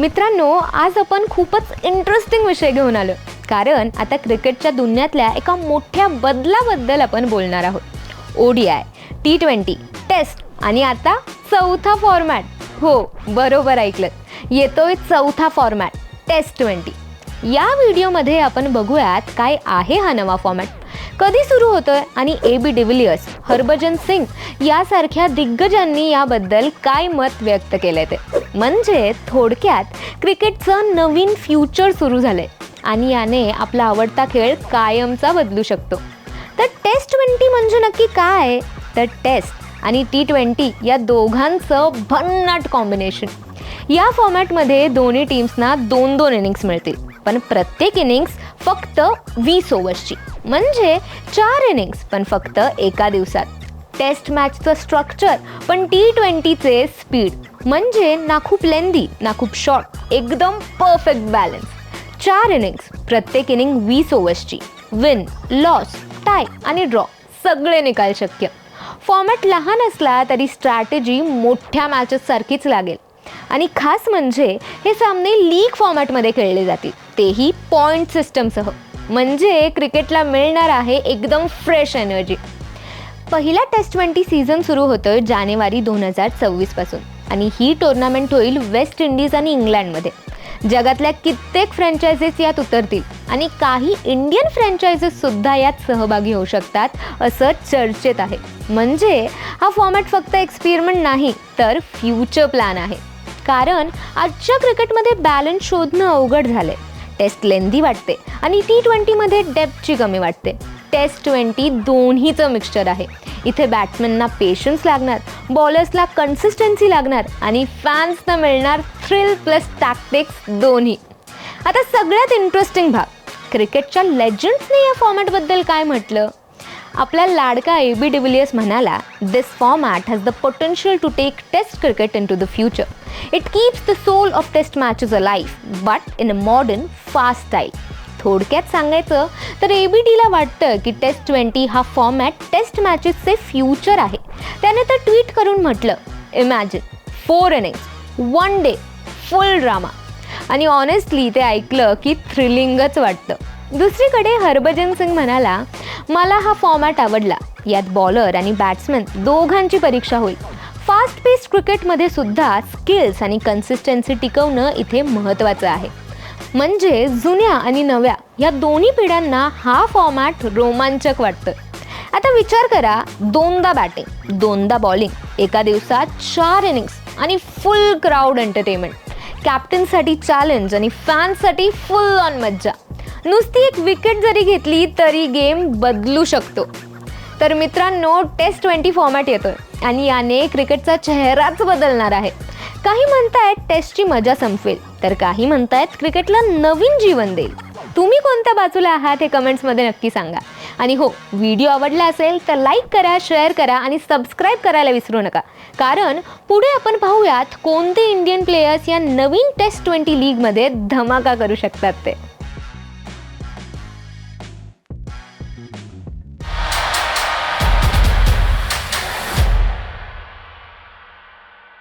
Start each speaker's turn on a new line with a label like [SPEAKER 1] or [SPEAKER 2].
[SPEAKER 1] मित्रांनो आज आपण खूपच इंटरेस्टिंग विषय घेऊन आलो कारण आता क्रिकेटच्या दुनियातल्या एका मोठ्या बदलाबद्दल आपण बोलणार आहोत. ओडीआय टी ट्वेंटी टेस्ट आणि आता चौथा फॉर्मॅट हो बरोबर ऐकलं येतोय चौथा फॉर्मॅट टेस्ट ट्वेंटी या व्हिडिओमध्ये आपण बघूयात काय आहे हा नवा फॉर्मॅट कधी सुरू होतोय आणि A B de Villiers Harbhajan Singh यासारख्या दिग्गजांनी याबद्दल काय मत व्यक्त केलंय ते? म्हणजे थोडक्यात क्रिकेटचं नवीन फ्युचर सुरू झालंय आणि याने आपला आवडता खेळ कायमचा बदलू शकतो. तर टेस्ट ट्वेंटी म्हणजे नक्की काय? तर टेस्ट आणि टी ट्वेंटी या दोघांचं भन्नाट कॉम्बिनेशन. या फॉर्मॅटमध्ये दोन्ही टीम्सना दोन दोन इनिंग्स मिळतील. पण प्रत्येक इनिंग्स फक्त वीस ओव्हर्सची. म्हणजे चार इनिंग्स पण फक्त एका दिवसात. टेस्ट मॅचचं स्ट्रक्चर पण टी ट्वेंटीचे स्पीड. म्हणजे ना खूप लेंदी ना खूप शॉर्ट. एकदम परफेक्ट बॅलन्स. चार इनिंग्स प्रत्येक इनिंग वीस ओव्हर्सची. विन लॉस टाय आणि ड्रॉ सगळे निकाल शक्य. फॉर्मॅट लहान असला तरी स्ट्रॅटेजी मोठ्या मॅचेससारखीच लागेल. आणि खास म्हणजे हे सामने लीग फॉर्मॅटमध्ये खेळले जातील. तेही पॉईंट सिस्टमसह म्हणजे क्रिकेटला मिळणार आहे एकदम फ्रेश एनर्जी पहिला टेस्ट ट्वेंटी सीझन सुरू होतं जानेवारी दोन हजार सव्वीसपासून आणि ही टुर्नामेंट होईल वेस्ट इंडिज आणि इंग्लंडमध्ये. जगातल्या कित्येक फ्रँचायझीस यात उतरतील. आणि काही इंडियन फ्रँचायझिससुद्धा यात सहभागी होऊ शकतात असं चर्चेत आहे. म्हणजे हा फॉर्मॅट फक्त एक्सपेरिमेंट नाही तर फ्युचर प्लॅन आहे. कारण आजच्या क्रिकेटमध्ये बॅलन्स शोधणं अवघड झालंय. टेस्ट लेंदी वाटते आणि टी ट्वेंटीमध्ये डेप्थची कमी वाटते. टेस्ट ट्वेंटी दोन्हीचं मिक्सचर आहे. इथे बॅट्समॅनना पेशन्स लागणार बॉलर्सला कन्सिस्टन्सी लागणार आणि फॅन्सना मिळणार थ्रिल प्लस टॅक्टिक्स दोन्ही. आता सगळ्यात इंटरेस्टिंग भाग क्रिकेटच्या लेजंड्सने या फॉर्मॅटबद्दल काय म्हटलं? आपला लाडका ए बी डिव्हिलियर्स म्हणाला this format has the potential to take test cricket into the future it keeps the soul of test matches a life but in a modern fast style थोडक्यात सांगायचं तर ए बी डीला वाटतं की test twenty हा format test मॅचेसचे future आहे. त्याने तर ट्विट करून म्हटलं imagine four innings one day full drama आणि ऑनेस्टली ते ऐकलं की थ्रिलिंगच वाटतं. दुसरीकडे हरभजन सिंग म्हणाला मला हा फॉर्मॅट आवडला. यात बॉलर आणि बॅट्समॅन दोघांची परीक्षा होईल. फास्ट पेस्ट क्रिकेटमध्ये सुद्धा स्किल्स आणि कन्सिस्टन्सी टिकवणं इथे महत्त्वाचं आहे. म्हणजे जुन्या आणि नव्या या दोन्ही पिढ्यांना हा फॉर्मॅट रोमांचक वाटतं. आता विचार करा दोनदा बॅटिंग दोनदा बॉलिंग एका दिवसात चार इनिंग्स आणि फुल क्राऊड एंटरटेनमेंट कॅप्टनसाठी चॅलेंज आणि फॅन्ससाठी फुल ऑन मज्जा. नुसती एक विकेट जरी घेतली तरी गेम बदलू शकतो. तर मित्रांनो टेस्ट ट्वेंटी फॉर्मॅट येतोय आणि याने क्रिकेटचा चेहराच बदलणार आहे. काही म्हणतायत टेस्टची मजा संपवेल तर काही म्हणतायत क्रिकेटला नवीन जीवन देईल. तुम्ही कोणत्या बाजूला आहात हे कमेंट्समध्ये नक्की सांगा. आणि हो व्हिडिओ आवडला असेल तर लाईक करा शेअर करा आणि सबस्क्राईब करायला विसरू नका. कारण पुढे आपण पाहूयात कोणते इंडियन प्लेयर्स या नवीन टेस्ट ट्वेंटी लीगमध्ये धमाका करू शकतात ते. Thank you.